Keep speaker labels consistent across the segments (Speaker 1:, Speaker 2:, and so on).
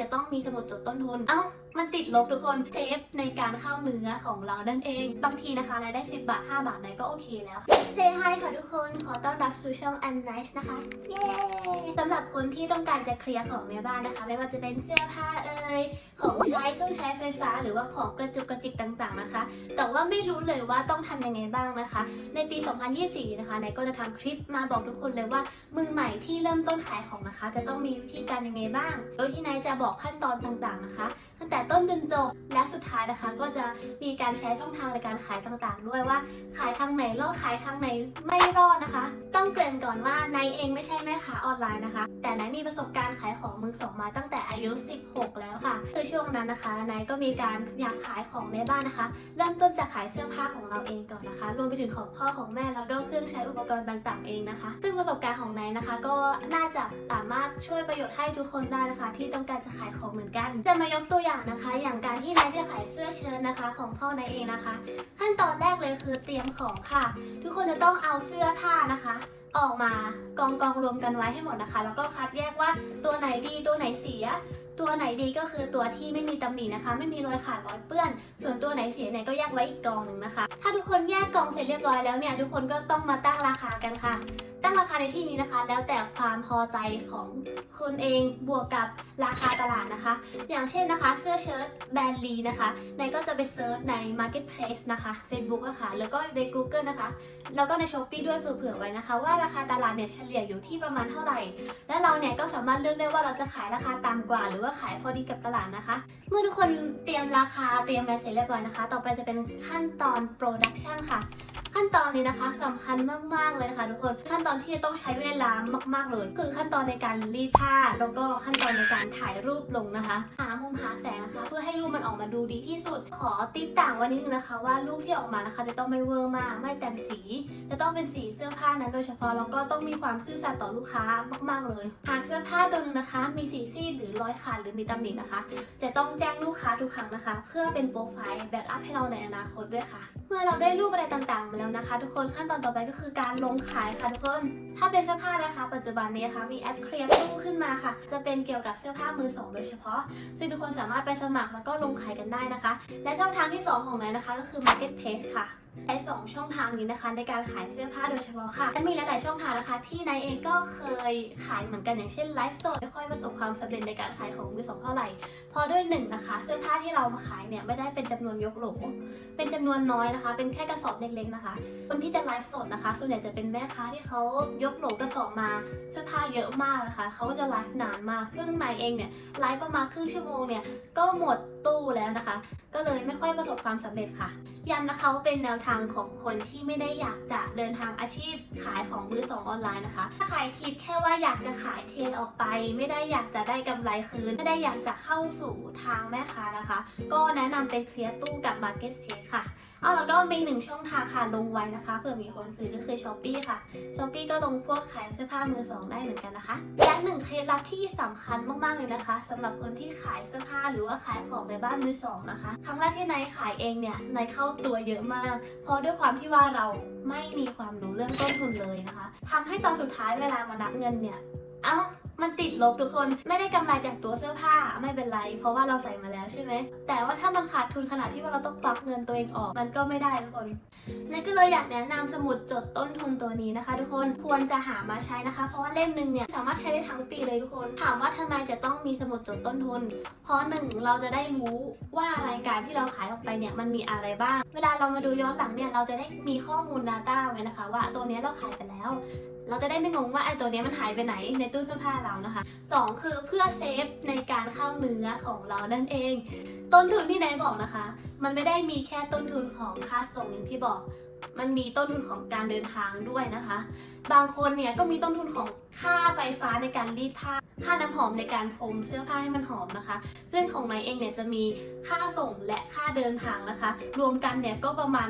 Speaker 1: จะต้องมีสมุดจดต้นทุน เอ้า มันติดลบทุกคนเซฟในการเข้าเนื้อของเรานั่นเอง บางทีนะคะรายได้ 10 บาท 5 บาทไหนก็โอเคแล้วเซฮายค่ะทุกคนขอต้อนรับสู่ช่อง a n Nice นะคะ เย้สำหรับคนที่ต้องการจะเคลียร์ของในบ้านนะคะ ไม่ว่าจะเป็นเสื้อผ้าเอ่ยของใช้เครื่องใช้ไฟฟ้า หรือว่าของกระจุกกระจิกต่างๆนะคะ แต่ว่าไม่รู้เลยว่าต้องทำยังไงบ้างนะคะ ในปี 2024 นะคะไหนก็จะทำคลิปมาบอกทุกคนเลยว่ามือใหม่ที่เริ่มต้นขายของนะคะ จะต้องมีวิธีการยังไงบ้าง โดยที่นายจะบอกขั้นตอนต่างๆนะคะ ตั้งแต่ต้นจนจบ และสุดท้ายนะคะก็จะมีการใช้ช่องทางในการขายต่างๆ ด้วยว่าขายทางไหนรอดขายทางไหนไม่รอดนะคะ ต้องเกริ่นก่อนว่านายเองไม่ใช่แม่ค้าออนไลน์นะคะ แต่นายมีประสบการณ์ขายของมือสองมาตั้งแต่อายุ 16 แล้วค่ะ คือช่วงนั้นนะคะนายก็มีการอยากขายของในบ้านนะคะเริ่มต้นจากขายเสื้อผ้าของเราเองก่อนนะคะ รวมไปถึงของพ่อของแม่แล้วก็เครื่องใช้อุปกรณ์ต่างๆ เองนะคะ ซึ่งประสบการณ์ของนายนะคะ ก็น่าจะสามารถช่วยประโยชน์ให้ทุกคนได้นะคะ ที่ต้องการจะขายของเหมือนกัน จะมายกตัวอย่างนะคะ อย่างการที่นายจะขายเสื้อเชิ้ตนะคะ ของพ่อนายเองนะคะ ขั้นตอนแรกเลยคือเตรียมของค่ะ ทุกคนจะต้องเอาเสื้อผ้านะคะ ออกมากองกองรวมกันไว้ให้หมดนะคะ แล้วก็คัดแยกว่าตัวไหนดีตัวไหนเสีย ตัวไหนดีก็คือตัวที่ไม่มีตำหนินะคะ ไม่มีรอยขาดรอยเปื้อน ส่วนตัวไหนเสียเนี่ยก็แยกไว้อีกกองหนึ่งนะคะ ถ้าทุกคนแยกกองเสร็จเรียบร้อยแล้วเนี่ยทุกคนก็ต้องมาตั้งราคากันค่ะ ตั้งราคาในที่นี้นะคะ แล้วแต่ความพอใจของคุณเองบวกกับราคาตลาดนะคะ อย่างเช่นนะคะ เสื้อเชิ้ตแบรนด์ลีนะคะนายก็จะไปเซิร์ชใน Marketplace นะคะ Facebook อะค่ะแล้วก็ใน Google นะคะ แล้วก็ใน s h อ p e e ด้วยเผื่อๆไว้นะคะว่าราคาตลาดเนี่ยเฉลี่ยอยู่ที่ประมาณเท่าไหร่ และเราเนี่ยก็สามารถเลือกได้ว่าเราจะขายราคาต่ำกว่า หรือว่าขายพอดีกับตลาดนะคะ เมื่อทุกคนเตรียมราคาเตรียมอะไรเสร็จเรียบร้อยนะคะ ต่อไปจะเป็นขั้นตอน Production ค่ะ ขั้นตอนนี้นะคะสำคัญมากๆเลยนะคะทุกคน ขั้นตอนที่จะต้องใช้เวลามากๆเลย คือขั้นตอนในการรีดผ้า แล้วก็ขั้นตอนในการถ่ายรูปลงนะคะ หามุมหาแสงนะคะ เพื่อให้รูปมันออกมาดูดีที่สุด ขอติดต่างไว้นิดนึงนะคะ ว่ารูปที่ออกมานะคะ จะต้องไม่เวอร์มาก ไม่แต่งสี จะต้องเป็นสีเสื้อผ้านั้นโดยเฉพาะ แล้วก็ต้องมีความซื่อสัตย์ต่อลูกค้ามาก ๆเลย หากเสื้อผ้าตัวหนึงนะคะ มีสีซีดหรือรอยขาดหรือมีตำหนินะคะ จะต้องแจ้งลูกค้าทุกครั้งนะคะ เพื่อเป็นโปรไฟล์แบ็กอัพให้เราในอนาคตด้วยค่ะ เมื่อเราได้รูปอะไรต่างๆมาแล้วนะคะ ทุกคนขั้นตอนต่อไปก็คือการลงขายค่ะทุกคน ถ้าเป็นเสื้อผ้านะคะ ปัจจุบันนี้นะคะมีแอปเคลียร์ตู้ขึ้นมาค่ะ จะเป็นเกี่ยวกับเสื้อผ้ามือสองโดยเฉพาะ ซึ่งทุกคนสามารถไปสมัครแล้วก็ลงขายกันได้นะคะ และช่องทางที่ 2 ของนนนะคะ ก็คือ Marketplace ค่ะ ใช้สองช่องทางนี้นะคะ ในการขายเสื้อผ้าโดยเฉพาะค่ะและมีหลายๆช่องทางนะคะ ที่นายเองก็เคยขายเหมือนกันอย่างเช่นไลฟ์สดไม่ค่อยประสบความสำเร็จในการขายของมือสองเท่าไหร่เพราะด้วยหนึ่งนะคะเสื้อผ้าที่เรามาขายเนี่ยไม่ได้เป็นจำนวนยกโหลเป็นจำนวนน้อยนะคะ เป็นแค่กระสอบเล็กๆนะคะ คนที่จะไลฟ์สดนะคะ ส่วนใหญ่จะเป็นแม่ค้าที่เขายกโหลกระสอบมาเสื้อผ้าเยอะมากนะคะเขาก็จะไลฟ์นานมากซึ่งนายเองเนี่ยไลฟ์ประมาณครึ่งชั่วโมงเนี่ยก็หมดตู้แล้วนะคะ ก็เลยไม่ค่อยประสบความสำเร็จค่ะย้ำนะคะว่าเป็นแนวทางของคนที่ไม่ได้อยากจะเดินทางอาชีพขายของมือสองออนไลน์นะคะ ถ้าใครคิดแค่ว่าอยากจะขายเทออกไป ไม่ได้อยากจะได้กำไรคืน ไม่ได้อยากจะเข้าสู่ทางแม่ค้านะคะ ก็แนะนำเป็นเคลียร์ตู้กับ Marketplace ค่ะเอาแล้วก็มีหนึ่งช่องทางค่ะลงไว้นะคะเผื่อมีคนซื้อก็คือ s h อ p e e ค่ะ s h อ p e e ก็ลงพวกขายเสื้อผ้ามือสองได้เหมือนกันนะคะและหนึ่งเคล็ดลับที่สำคัญมากๆเลยนะคะสำหรับคนที่ขายเสื้อผ้าหรือว่าขายของในบ้านมือสองนะคะ ครั้งแรกที่นายขายเองเนี่ยนายเข้าตัวเยอะมากเพราะด้วยความที่ว่าเราไม่มีความรู้เรื่องต้นทุนเลยนะคะทำให้ตอนสุดท้ายเวลามานับเงินเนี่ย เอ้ามันติดลบทุกคนไม่ได้กำไรจากตัวเสื้อผ้าไม่เป็นไร เพราะว่าเราใส่มาแล้วใช่ไหม แต่ว่าถ้ามันขาดทุนขนาดที่ว่าเราต้องควักเงินตัวเองออก มันก็ไม่ได้ทุกคนนั่นก็เลยอยากแนะนำสมุดจดต้นทุนตัวนี้นะคะ ทุกคนควรจะหามาใช้นะคะ เพราะว่าเล่มหนึ่งเนี่ยสามารถใช้ได้ทั้งปีเลยทุกคนถามว่าทำไมจะต้องมีสมุดจดต้นทุน เพราะหนึ่งเราจะได้รู้ว่ารายการที่เราขายออกไปเนี่ยมันมีอะไรบ้าง เวลาเรามาดูย้อนหลังเนี่ยเราจะได้มีข้อมูล Data ไว้นะคะ ว่าตัวนี้เราขายไปแล้ว เราจะได้ไม่งงว่าไอ้ตัวนี้มันหายไปไหนในตู้เสื้อผ้าเรานะคะสองคือเพื่อเซฟในการเข้าเนื้อของเรานั่นเอง ต้นทุนที่นายบอกนะคะ มันไม่ได้มีแค่ต้นทุนของค่าส่งอย่างที่บอก มันมีต้นทุนของการเดินทางด้วยนะคะ บางคนเนี่ยก็มีต้นทุนของค่าไฟฟ้าในการรีดผ้า ค่าน้ำหอมในการพรมเสื้อผ้าให้มันหอมนะคะ ซึ่งของนายเองเนี่ยจะมีค่าส่งและค่าเดินทางนะคะ รวมกันเนี่ยก็ประมาณ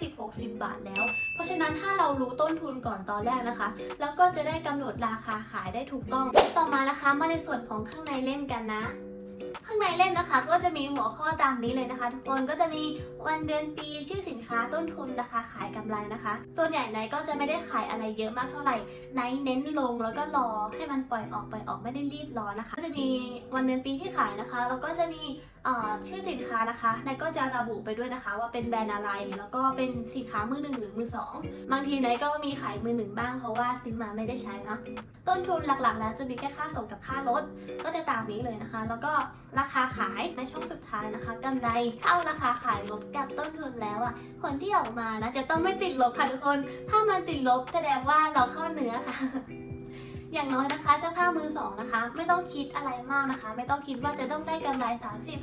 Speaker 1: 50-60 บาทแล้ว เพราะฉะนั้นถ้าเรารู้ต้นทุนก่อนตอนแรกนะคะ แล้วก็จะได้กำหนดราคาขายได้ถูกต้อง ต่อมานะคะมาในส่วนของข้างในเล่มกันนะ ในเล่มนะคะ ก็จะมีหัวข้อตามนี้เลยนะคะ ทุกคนก็จะมีวันเดือนปีชื่อสินค้าต้นทุนราคาขายกำไรนะคะ ส่วนใหญ่ไนก็จะไม่ได้ขายอะไรเยอะมากเท่าไหร่ไนเน้นลงแล้วก็รอให้มันปล่อยออกปล่อยออกไม่ได้รีบร้อนนะคะ ก็จะมีวันเดือนปีที่ขายนะคะ แล้วก็จะมีชื่อสินค้านะคะไนก็จะระบุไปด้วยนะคะ ว่าเป็นแบรนด์อะไร แล้วก็เป็นสินค้ามือหนึ่งหรือมือสองบางทีไนก็มีขายมือหนึ่งบ้างเพราะว่าซื้อมาไม่ได้ใช้นะต้นทุนหลักๆ แล้วจะมีแค่ค่าส่งกับค่ารถก็จะตามนี้เลยนะคะ แล้วก็ราคาาขายในช่องสุดท้ายนะคะกำไรถ้าเอาราคาขายลบกับต้นทุนแล้วอะผลที่ออกมานะจะต้องไม่ติดลบค่ะทุกคน ถ้ามันติดลบแสดงว่าเราเข้าเนื้อค่ะ อย่างน้อยนะคะเสื้อผ้ามือสองนะคะ ไม่ต้องคิดอะไรมากนะคะ ไม่ต้องคิดว่าจะต้องได้กำไร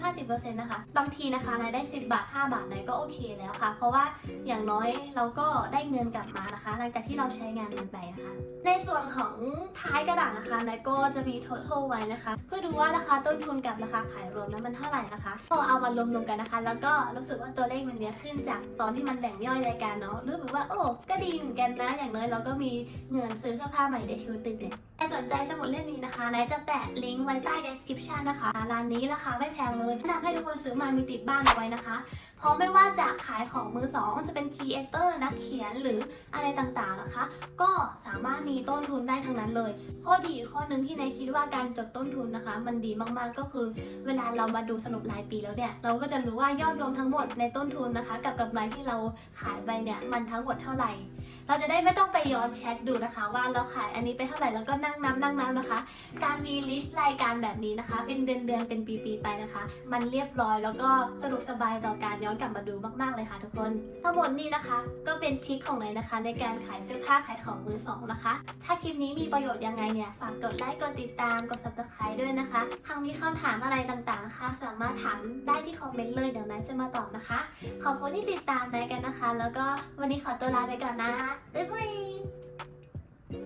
Speaker 1: 30-50%นะคะ บางทีนะคะรายได้ 10 บาท 5 บาทไหนก็โอเคแล้วค่ะ เพราะว่าอย่างน้อยเราก็ได้เงินกลับมานะคะ หลังจากที่เราใช้งานมันไปนะคะ ในส่วนของท้ายกระดาษนะคะนายก็จะมี total ไว้นะคะ เพื่อดูว่าราคาต้นทุนกับราคาขายรวมนั้นมันเท่าไหร่นะคะพอเอามารวมๆกันนะคะ แล้วก็รู้สึกว่าตัวเลขมันเนี้ยขึ้นจากตอนที่มันแบ่งย่อยรายการเนาะรู้สึกว่าโอ้ก็ดีเหมือนกันนะ อย่างน้อยเราก็มีเงินซื้อเสื้อผ้าใหม่ในชีวิตติดเนี่ยใครสนใจสมุดเล่มนี้นะคะนายจะแปะลิงก์ไว้ใต้ description นะคะร้านนี้ราคาไม่แพงเลยแนะนำให้ทุกคนซื้อมามีติดบ้านเอาไว้นะคะ เพราะไม่ว่าจะขายของมือสองจะเป็นครีเอเตอร์นักเขียนหรืออะไรต่างๆนะคะ ก็สามารถมีต้นทุนได้ทั้งนั้นเลย ข้อดีข้อหนึ่งที่นายคิดว่าการจดต้นทุนนะคะ มันดีมากๆก็คือ เวลาเรามาดูสรุปรายปีแล้วเนี่ยเราก็จะรู้ว่ายอดรวมทั้งหมดในต้นทุนนะคะ กับกำไรที่เราขายไปเนี่ยมันทั้งหมดเท่าไหร่ เราจะได้ไม่ต้องไปย้อนเช็คดูนะคะ ว่าเราขายอันนี้ไปเท่าไหร่แล้วก็นั่งนับนั่งนับนะคะ การมีลิสต์รายการแบบนี้นะคะ เป็นเดือนเดือนเป็นปีๆไปนะคะ มันเรียบร้อยแล้วก็สะดวกสบายต่อการย้อนกลับมาดูมาก ๆเลยค่ะทุกคน ทั้งหมดนี้นะคะ ก็เป็นทริคของเนยนะคะ ในการขายเสื้อผ้าขายของมือสองนะคะ ถ้าคลิปนี้มีประโยชน์ยังไงเนี่ยฝากกดไลค์กดติดตามกด subscribe ด้วยนะคะหากมีคำถามอะไรต่างๆนะคะสามารถถามได้ที่คอมเมนต์เลยเดี๋ยวนายจะมาตอบนะคะ ขอบคุณที่ติดตามนายกันนะคะ แล้วก็วันนี้ขอตัวลาไปก่อนนะบ๊ายบาย